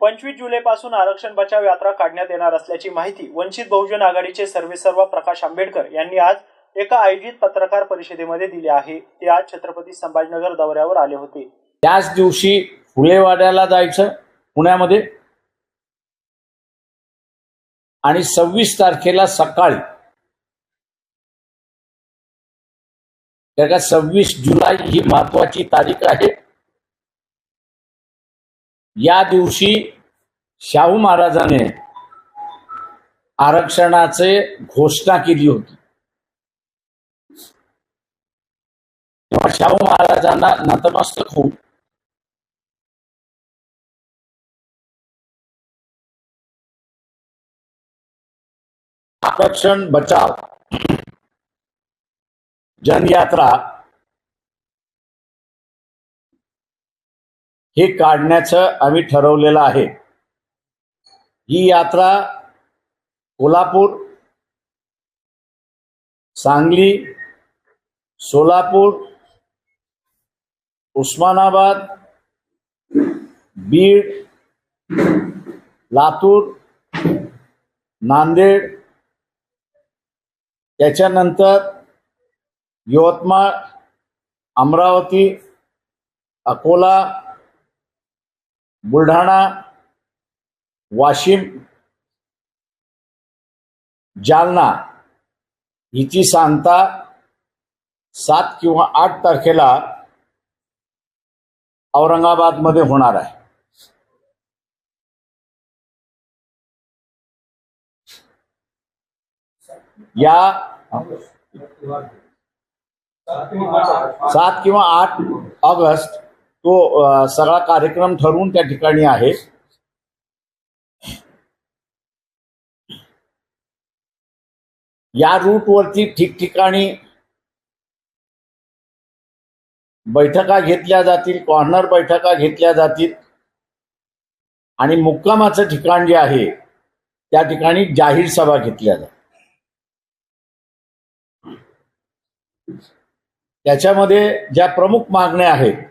पंचवीस जुलैपासून आरक्षण बचाव यात्रा काढण्यात येणार असल्याची माहिती वंचित बहुजन आघाडीचे सर्वेसर्वा प्रकाश आंबेडकर यांनी आज एका आयोजित पत्रकार परिषदेमध्ये दिली आहे. ते आज छत्रपती संभाजीनगर दौऱ्यावर आले होते. त्याच दिवशी फुलेवाड्याला जायचं पुण्यामध्ये. आणि सव्वीस तारखेला सकाळी. सव्वीस जुलै ही महत्वाची तारीख आहे. या दिवशी शाहू महाराजाने आरक्षणाचे घोषणा केली होती. शाहू महाराजांना नतमस्तक होऊन आरक्षण बचाव जनयात्रा हे काढण्याचं आम्ही ठरवलेलं आहे. ही यात्रा कोल्हापूर सांगली सोलापूर उस्मानाबाद बीड लातूर नांदेड त्याच्यानंतर यवतमाळ अमरावती अकोला बुलढाणा वाशिम जालना हिची सांगता सात किंवा आठ तारखेला औरंगाबादमध्ये होणार आहे. या सात किंवा आठ ऑगस्ट तो सगळा कार्यक्रम ठरवून त्या ठिकाणी आहे. या रूटवरती ठिकठिकाणी बैठका घेतल्या जातील कॉर्नर बैठका घेतल्या जातील. आणि मुक्कामाचं ठिकाण जे आहे त्या ठिकाणी जाहीर सभा घेतल्या जातात त्याच्यामध्ये ज्या प्रमुख मागण्या आहेत